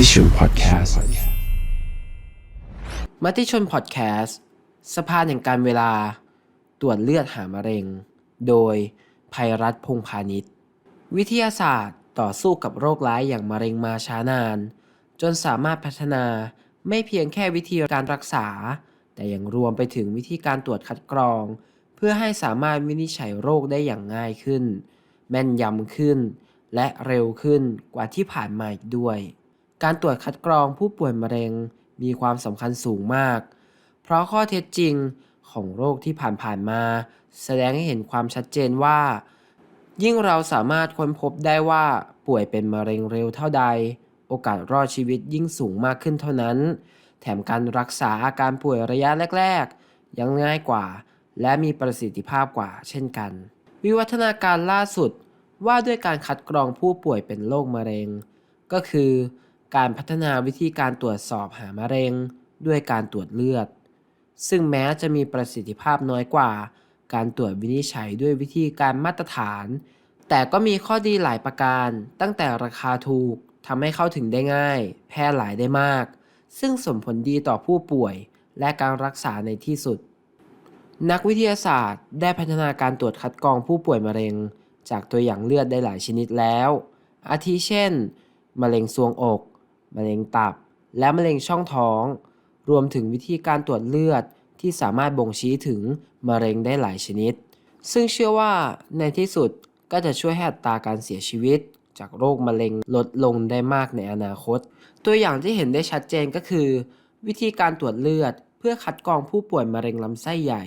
ติชนพอดแคสต์มติชนพอดแคสต์สภาแห่งการเวลา ตรวจเลือดหามะเร็ง โดยภัยรัฐพงพาณิชย์ วิทยาศาสตร์ต่อสู้กับโรคร้ายอย่างมะเร็งมาช้านาน จนสามารถพัฒนาไม่เพียงแค่วิธีการรักษา แต่ยังรวมไปถึงวิธีการตรวจคัดกรอง เพื่อให้สามารถวินิจฉัยโรคได้อย่างง่ายขึ้น แม่นยำขึ้น และเร็วขึ้นกว่าที่ผ่านมาอีกด้วย การตรวจคัดกรองผู้ป่วยมะเร็งมีความสำคัญสูงมาก เพราะข้อเท็จจริงของโรคที่ผ่านๆมา แสดงให้เห็นความชัดเจนว่า ยิ่งเราสามารถค้นพบได้ว่าป่วยเป็นมะเร็งเร็วเท่าใด โอกาสรอดชีวิตยิ่งสูงมากขึ้นเท่านั้น แถมการรักษาอาการป่วยระยะแรก ๆ ยังง่ายกว่า และมีประสิทธิภาพกว่าเช่นกัน วิวัฒนาการล่าสุดว่าด้วยการคัดกรองผู้ป่วยเป็นโรคมะเร็ง ก็คือ การพัฒนาวิธีการตรวจสอบหามะเร็งด้วยการตรวจเลือด ซึ่งแม้จะมีประสิทธิภาพน้อยกว่า การตรวจวินิจฉัยด้วยวิธีการมาตรฐาน แต่ก็มีข้อดีหลายประการ ตั้งแต่ราคาถูกทำให้เข้าถึงได้ง่าย แพร่หลายได้มาก ซึ่งส่งผลดีต่อผู้ป่วย และการรักษาในที่สุด นักวิทยาศาสตร์ได้พัฒนาการตรวจคัดกรองผู้ป่วยมะเร็ง จากตัวอย่างเลือดได้หลายชนิดแล้ว อาทิเช่น มะเร็งซวงอก มะเร็งตับ และมะเร็งช่องท้อง รวมถึงวิธีการตรวจเลือดที่สามารถบ่งชี้ถึงมะเร็งได้หลายชนิด ซึ่งเชื่อว่าในที่สุดก็จะช่วยให้อัตราการเสียชีวิต จากโรคมะเร็งลดลงได้มากในอนาคต ตัวอย่างที่เห็นได้ชัดเจนก็คือ วิธีการตรวจเลือด เพื่อคัดกรองผู้ป่วยมะเร็งลำไส้ใหญ่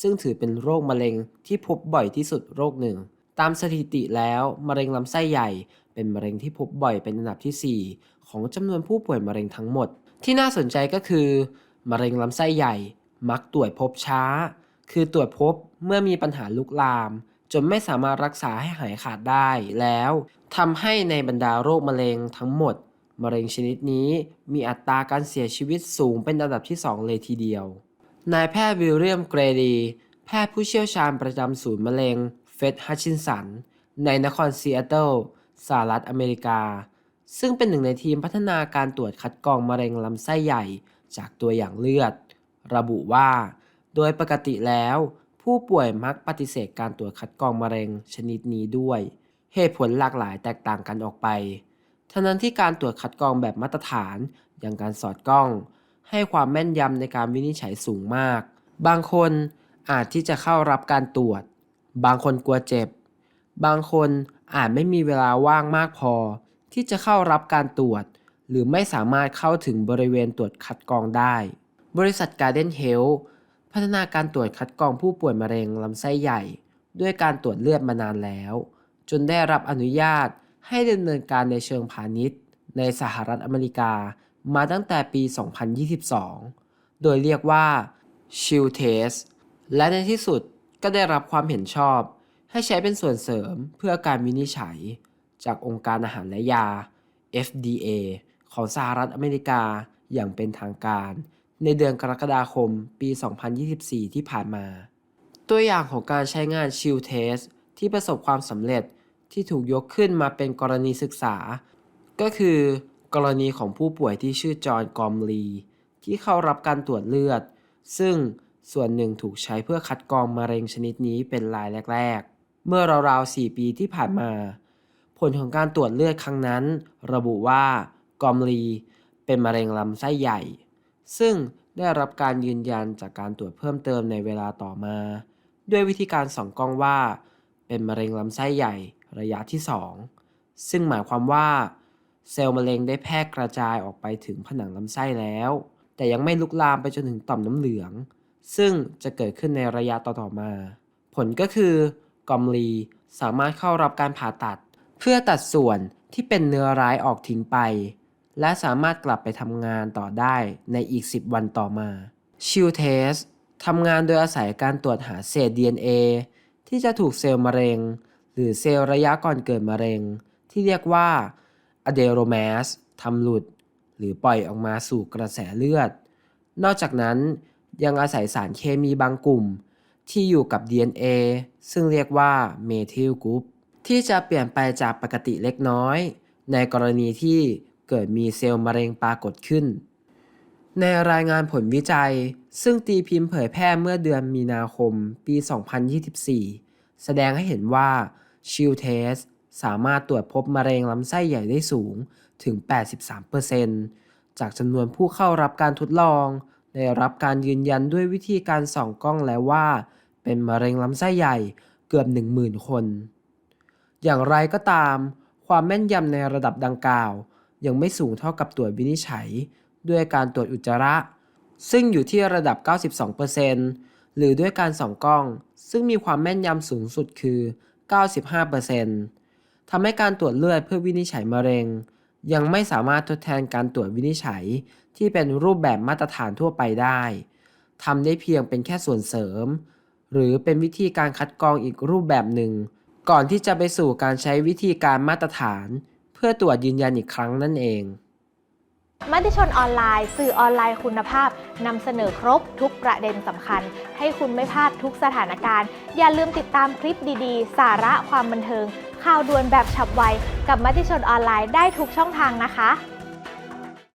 ซึ่งถือเป็นโรคมะเร็งที่พบบ่อยที่สุดโรคหนึ่ง ตามสถิติแล้วมะเร็งลำไส้ใหญ่ เป็นมะเร็งที่พบบ่อยเป็นอันดับที่ 4 ของจำนวนผู้ป่วยมะเร็งทั้งหมด ที่น่าสนใจก็คือ มะเร็งลำไส้ใหญ่ มักตรวจพบช้า คือตรวจพบเมื่อมีปัญหาลุกลาม จนไม่สามารถรักษาให้หายขาดได้แล้วทำให้ในบรรดาโรคมะเร็งทั้งหมด มะเร็งชนิดนี้มีอัตราการเสียชีวิตสูงเป็นอันดับที่ 2 เลยทีเดียวนายแพทย์วิลเลียมเกรดี แพทย์ผู้เชี่ยวชาญประจำศูนย์มะเร็งเฟดฮัชชินสัน ในนครซีแอตเทิลสหรัฐอเมริกา ซึ่งเป็นหนึ่งในทีมพัฒนาการตรวจคัดกรองมะเร็งลำไส้ใหญ่ จากตัวอย่างเลือด ระบุว่า โดยปกติแล้ว ผู้ป่วยมักปฏิเสธการตรวจคัดกรองมะเร็งชนิดนี้ด้วย เหตุผลหลากหลายแตกต่างกันออกไปทั้งนั้นที่การตรวจคัดกรองแบบมาตรฐาน อย่างการสอดกล้อง ให้ความแม่นยำในการวินิจฉัยสูงมาก บางคนอาจที่จะเข้ารับการตรวจ บางคนกลัวเจ็บ บางคนอาจไม่มีเวลาว่างมากพอ ที่จะเข้ารับการตรวจ หรือไม่สามารถเข้าถึงบริเวณตรวจคัดกรองได้ บริษัท Garden Health พัฒนาการตรวจคัดกรองผู้ป่วยมะเร็งลำไส้ใหญ่ ด้วยการตรวจเลือดมานานแล้ว จนได้รับอนุญาตให้ดำเนินการในเชิงพาณิชย์ ในสหรัฐอเมริกามาตั้งแต่ปี 2022 โดยเรียกว่า Shield Test และในที่สุดก็ได้รับความเห็นชอบ ให้ใช้เป็นส่วนเสริมเพื่อการวินิจฉัย จากองค์การอาหารและยา FDA ของสหรัฐอเมริกาอย่างเป็นทางการ ในเดือนกรกฎาคมปี 2024 ที่ผ่านมา ตัวอย่างของการใช้งาน Shield Test ที่ประสบความสำเร็จที่ถูกยกขึ้นมาเป็นกรณีศึกษา ก็คือกรณีของผู้ป่วยที่ชื่อจอห์นกอมลี ที่เข้ารับการตรวจเลือด ซึ่งส่วนหนึ่งถูกใช้เพื่อคัดกรองมะเร็งชนิดนี้เป็นรายแรก ๆ เมื่อราวๆ 4 ปีที่ผ่านมา ผลของการตรวจเลือดครั้งนั้น ระบุว่ากอมลีเป็นมะเร็งลำไส้ใหญ่ ซึ่งได้รับการยืนยันจากการตรวจเพิ่มเติมในเวลาต่อมา ด้วยวิธีการส่องกล้องว่า เป็นมะเร็งลำไส้ใหญ่ระยะที่ 2 ซึ่งหมายความว่า เซลล์มะเร็งได้แพร่กระจายออกไปถึงผนังลำไส้แล้ว แต่ยังไม่ลุกลามไปจนถึงต่อมน้ำเหลือง ซึ่งจะเกิดขึ้นในระยะต่อๆมา ผลก็คือกอมลีสามารถเข้ารับการผ่าตัด เพื่อตัดส่วนที่เป็นเนื้อร้ายออกทิ้งไป และสามารถกลับไปทำงานต่อได้ในอีก 10 วันต่อมาชิลเทสทำงานโดยอาศัยการตรวจหาเศษ DNA ที่จะถูกเซลล์มะเร็ง หรือเซลล์ระยะก่อนเกิดมะเร็ง ที่เรียกว่าอะเดโรแมสทำหลุด หรือปล่อยออกมาสู่กระแสเลือด นอกจากนั้นยังอาศัยสารเคมีบางกลุ่ม ที่อยู่กับ DNA ซึ่งเรียกว่าเมทิลกรุ๊ป ที่จะเปลี่ยนไปจากปกติเล็กน้อย ในกรณีที่เกิดมีเซลล์มะเร็งปรากฏขึ้น ในรายงานผลวิจัย ซึ่งตีพิมพ์เผยแพร่เมื่อเดือนมีนาคมปี 2024 แสดงให้เห็นว่าชิลเทสสามารถตรวจพบมะเร็งลำไส้ใหญ่ได้สูงถึง 83%จากจำนวนผู้เข้ารับการทดลอง ได้รับการยืนยันด้วยวิธีการส่องกล้องแล้วว่า เป็นมะเร็งลำไส้ใหญ่เกือบ 10,000 คน อย่างไรก็ตาม ความแม่นยำในระดับดังกล่าว ยังไม่สูงเท่ากับตรวจวินิจฉัย ด้วยการตรวจอุจจาระ ซึ่งอยู่ที่ระดับ 92%หรือด้วยการส่องกล้อง ซึ่งมีความแม่นยำสูงสุดคือ 95%ทำให้การตรวจเลือดเพื่อวินิจฉัยมะเร็ง ยังไม่สามารถทดแทนการตรวจวินิจฉัยที่เป็นรูปแบบมาตรฐานทั่วไปได้ทำได้เพียงเป็นแค่ส่วนเสริม หรือเป็นวิธีการคัดกรองอีกรูปแบบหนึ่ง ก่อนที่จะไปสู่การใช้วิธีการมาตรฐาน เพื่อตรวจยืนยันอีกครั้งนั่นเอง มติชนออนไลน์ สื่อออนไลน์คุณภาพนำเสนอครบทุกประเด็นสำคัญ ให้คุณไม่พลาดทุกสถานการณ์ อย่าลืมติดตามคลิปดีๆ สาระความบันเทิง ข่าวด่วนแบบฉับไว กับมติชนออนไลน์ได้ทุกช่องทางนะคะ